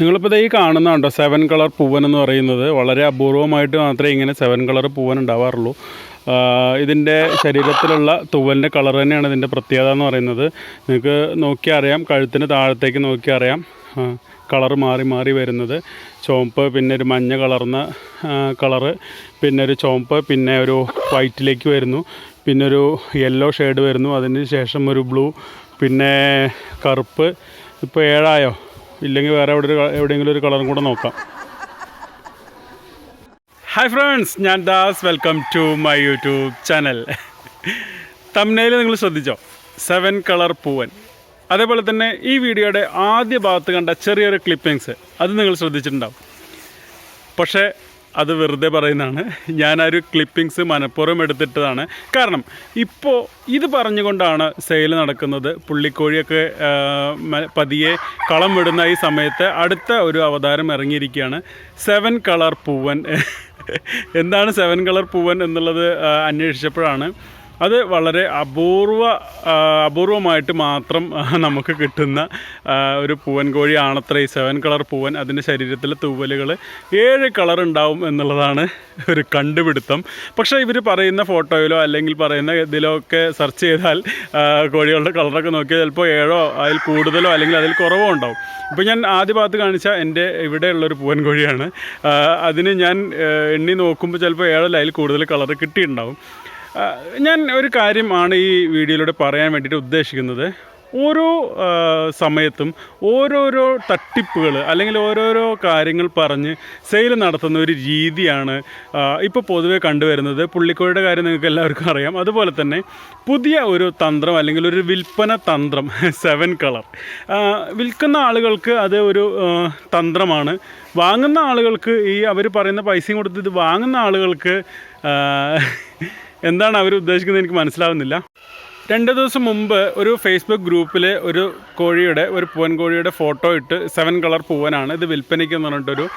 നിങ്ങളിപ്പോൾ ഈ കാണുന്നുണ്ടോ സെവൻ കളർ പൂവൻ എന്ന് പറയുന്നത്? വളരെ അപൂർവമായിട്ട് മാത്രമേ ഇങ്ങനെ സെവൻ കളർ പൂവൻ ഉണ്ടാവാറുള്ളൂ. ഇതിന്റെ ശരീരത്തിലുള്ള തൂവലിന്റെ കളർ തന്നെയാണ് ഇതിന്റെ പ്രത്യേകത എന്ന് പറയുന്നത്. നിങ്ങൾക്ക് നോക്കിയറിയാം കഴുത്തിന് താഴത്തേക്ക് നോക്കിയറിയാം കളർ മാറി മാറി വരുന്നത്. ചുവപ്പ് പിന്നെ ഒരു മഞ്ഞ കളർന്ന കളറ് പിന്നെ ഒരു ചുവപ്പ് പിന്നെ ഒരു വൈറ്റിലേക്ക് വരുന്നു. പിന്നെ ഒരു യെല്ലോ ഷെയ്ഡ് വരുന്നു. അതിന് ശേഷം ഒരു ബ്ലൂ പിന്നെ കറുപ്പ്. ഇപ്പോൾ ഏഴായോ? ഇല്ലെങ്കിൽ വേറെ എവിടെ ഒരു എവിടെയെങ്കിലും ഒരു കളറും കൂടെ നോക്കാം. ഹായ് ഫ്രണ്ട്സ് ഞാൻ Das. Welcome to my YouTube channel തമിഴ്നയിൽ നിങ്ങൾ ശ്രദ്ധിച്ചോ? സെവൻ കളർ പൂവൻ. അതേപോലെ തന്നെ ഈ വീഡിയോയുടെ ആദ്യ ഭാഗത്ത് കണ്ട ചെറിയൊരു ക്ലിപ്പിങ്സ് അത് നിങ്ങൾ ശ്രദ്ധിച്ചിട്ടുണ്ടാവും. പക്ഷേ അത് വെറുതെ പറയുന്നതാണ്. ഒരു ക്ലിപ്പിങ്സ് മനഃപൂർവം എടുത്തിട്ടതാണ്. കാരണം ഇപ്പോൾ ഇത് പറഞ്ഞുകൊണ്ടാണ് സെയിൽ നടക്കുന്നത്. പുള്ളിക്കോഴിയൊക്കെ പതിയെ കളം വിടുന്ന ഈ സമയത്ത് അടുത്ത ഒരു അവതാരം ഇറങ്ങിയിരിക്കുകയാണ്. സെവൻ കളർ പൂവൻ എന്താണ് സെവൻ കളർ പൂവൻ എന്നുള്ളത് അന്വേഷിച്ചപ്പോഴാണ്. അത് വളരെ അപൂർവ അപൂർവമായിട്ട് മാത്രം നമുക്ക് കിട്ടുന്ന ഒരു പൂവൻ കോഴിയാണത്ര സെവൻ കളർ പൂവൻ അതിന്റെ ശരീരത്തിലെ തൂവലുകൾ ഏഴ് കളർ ഉണ്ടാവും എന്നുള്ളതാണ് ഒരു കണ്ടുപിടുത്തം. പക്ഷേ ഇവർ പറയുന്ന ഫോട്ടോയിലോ അല്ലെങ്കിൽ പറയുന്ന ഇതിലോ ഒക്കെ സെർച്ച് ചെയ്താൽ കോഴികളുടെ കളറൊക്കെ നോക്കിയാൽ ചിലപ്പോൾ ഏഴോ അതിൽ കൂടുതലോ അല്ലെങ്കിൽ അതിൽ കുറവോ ഉണ്ടാവും. ഇപ്പോൾ ഞാൻ ആദ്യ ഭാഗത്ത് കാണിച്ച എന്റെ ഇവിടെയുള്ളൊരു പൂവൻ കോഴിയാണ്. അതിന് ഞാൻ എണ്ണി നോക്കുമ്പോൾ ചിലപ്പോൾ ഏഴല്ല അതിൽ കൂടുതൽ കളർ കിട്ടിയിട്ടുണ്ടാവും. ഞാൻ ഒരു കാര്യമാണ് ഈ വീഡിയോയിലൂടെ പറയാൻ വേണ്ടിയിട്ട് ഉദ്ദേശിക്കുന്നത്. ഓരോ സമയത്തും ഓരോരോ തട്ടിപ്പുകൾ അല്ലെങ്കിൽ ഓരോരോ കാര്യങ്ങൾ പറഞ്ഞ് സെയിൽ നടത്തുന്ന ഒരു രീതിയാണ് ഇപ്പോൾ പൊതുവെ കണ്ടുവരുന്നത്. പുള്ളിക്കോയുടെ കാര്യം നിങ്ങൾക്ക് എല്ലാവർക്കും അറിയാം. അതുപോലെ തന്നെ പുതിയ ഒരു തന്ത്രം അല്ലെങ്കിൽ ഒരു വിൽപ്പന തന്ത്രം സെവൻ കളർ. വിൽക്കുന്ന ആളുകൾക്ക് അത് ഒരു തന്ത്രമാണ്. വാങ്ങുന്ന ആളുകൾക്ക് ഈ അവർ പറയുന്ന പൈസയും കൊടുത്ത് ഇത് വാങ്ങുന്ന ആളുകൾക്ക് എന്താണ് അവർ ഉദ്ദേശിക്കുന്നത് എനിക്ക് മനസ്സിലാവുന്നില്ല. രണ്ട് ദിവസം മുമ്പ് ഒരു ഫേസ്ബുക്ക് ഗ്രൂപ്പിൽ ഒരു കോഴിയുടെ ഒരു പൂവൻ കോഴിയുടെ ഫോട്ടോ ഇട്ട് സെവൻ കളർ പൂവനാണ് ഇത് വിൽപ്പനയ്ക്ക് എന്ന് പറഞ്ഞിട്ടൊരു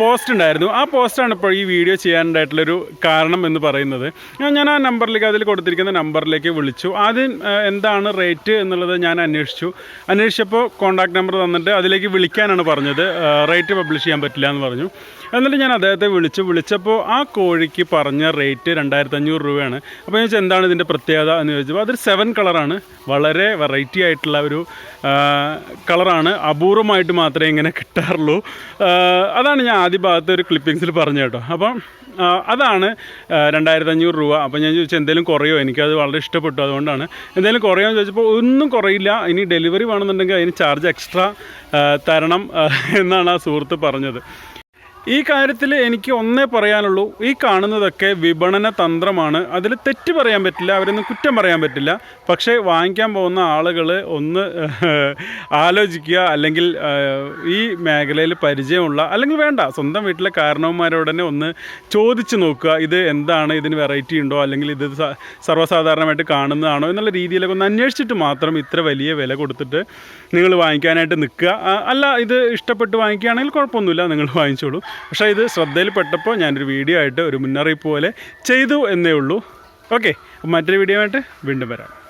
പോസ്റ്റ് ഉണ്ടായിരുന്നു. ആ പോസ്റ്റാണ് ഇപ്പോൾ ഈ വീഡിയോ ചെയ്യാനായിട്ടുള്ളൊരു കാരണം എന്ന് പറയുന്നത്. ഞാൻ- ആ നമ്പറിലേക്ക് അതിൽ കൊടുത്തിരിക്കുന്ന നമ്പറിലേക്ക് വിളിച്ചു. ആദ്യം എന്താണ് റേറ്റ് എന്നുള്ളത് ഞാൻ അന്വേഷിച്ചു. അന്വേഷിച്ചപ്പോൾ കോൺടാക്ട് നമ്പർ തന്നിട്ട് അതിലേക്ക് വിളിക്കാനാണ് പറഞ്ഞത്. റേറ്റ് പബ്ലിഷ് ചെയ്യാൻ പറ്റില്ല എന്ന് പറഞ്ഞു. എന്നിട്ട് ഞാൻ അദ്ദേഹത്തെ വിളിച്ചു. വിളിച്ചപ്പോൾ ആ കോഴിക്ക് പറഞ്ഞ റേറ്റ് രണ്ടായിരത്തി അഞ്ഞൂറ് രൂപയാണ്. അപ്പോൾ ഞാൻ ചോദിച്ചു എന്താണ് ഇതിന്റെ പ്രത്യേകത എന്ന് ചോദിച്ചപ്പോൾ അതൊരു സെവൻ കളറാണ് വളരെ വെറൈറ്റി ആയിട്ടുള്ള ഒരു കളറാണ് അപൂർവമായിട്ട് മാത്രമേ ഇങ്ങനെ കിട്ടാറുള്ളൂ. അതാണ് ഞാൻ ആദ്യ ഭാഗത്ത് ഒരു ക്ലിപ്പിങ്സിൽ പറഞ്ഞു കേട്ടോ. അപ്പം അതാണ് രണ്ടായിരത്തി അഞ്ഞൂറ് രൂപ. അപ്പോൾ ഞാൻ ചോദിച്ചു എന്തെങ്കിലും കുറയോ? എനിക്കത് വളരെ ഇഷ്ടപ്പെട്ടു. അതുകൊണ്ടാണ്. എന്തെങ്കിലും കുറയോ എന്ന് ചോദിച്ചപ്പോൾ ഒന്നും കുറയില്ല. ഇനി ഡെലിവറി വേണമെന്നുണ്ടെങ്കിൽ അതിന് ചാർജ് എക്സ്ട്രാ തരണം എന്നാണ് ആ സുഹൃത്ത് പറഞ്ഞത്. ഈ കാര്യത്തിൽ എനിക്ക് ഒന്നേ പറയാനുള്ളൂ. ഈ കാണുന്നതൊക്കെ വിപണന തന്ത്രമാണ്. അതിൽ തെറ്റ് പറയാൻ പറ്റില്ല അവരൊന്നും കുറ്റം പറയാൻ പറ്റില്ല. പക്ഷേ വാങ്ങിക്കാൻ പോകുന്ന ആളുകൾ ഒന്ന് ആലോചിക്കുക അല്ലെങ്കിൽ ഈ മേഖലയിൽ പരിചയമുള്ള അല്ലെങ്കിൽ വേണ്ട സ്വന്തം വീട്ടിലെ കാരണവന്മാരോടനെ ഒന്ന് ചോദിച്ച് നോക്കുക ഇത് എന്താണ് ഇതിന് വെറൈറ്റി ഉണ്ടോ അല്ലെങ്കിൽ ഇത് സർവസാധാരണമായിട്ട് കാണുന്നതാണോ എന്നുള്ള രീതിയിലൊക്കെ ഒന്ന് അന്വേഷിച്ചിട്ട് മാത്രം ഇത്ര വലിയ വില കൊടുത്തിട്ട് നിങ്ങൾ വാങ്ങിക്കാനായിട്ട് നിൽക്കുക. അല്ല ഇത് ഇഷ്ടപ്പെട്ട് വാങ്ങിക്കുകയാണെങ്കിൽ കുഴപ്പമൊന്നുമില്ല നിങ്ങൾ വാങ്ങിച്ചോളൂ. പക്ഷേ ഇത് ശ്രദ്ധയിൽപ്പെട്ടപ്പോൾ ഞാനൊരു വീഡിയോ ആയിട്ട് ഒരു മുന്നറിയിപ്പ് പോലെ ചെയ്തു എന്നേ ഉള്ളൂ. ഓക്കെ മറ്റൊരു വീഡിയോ ആയിട്ട് വീണ്ടും വരാം.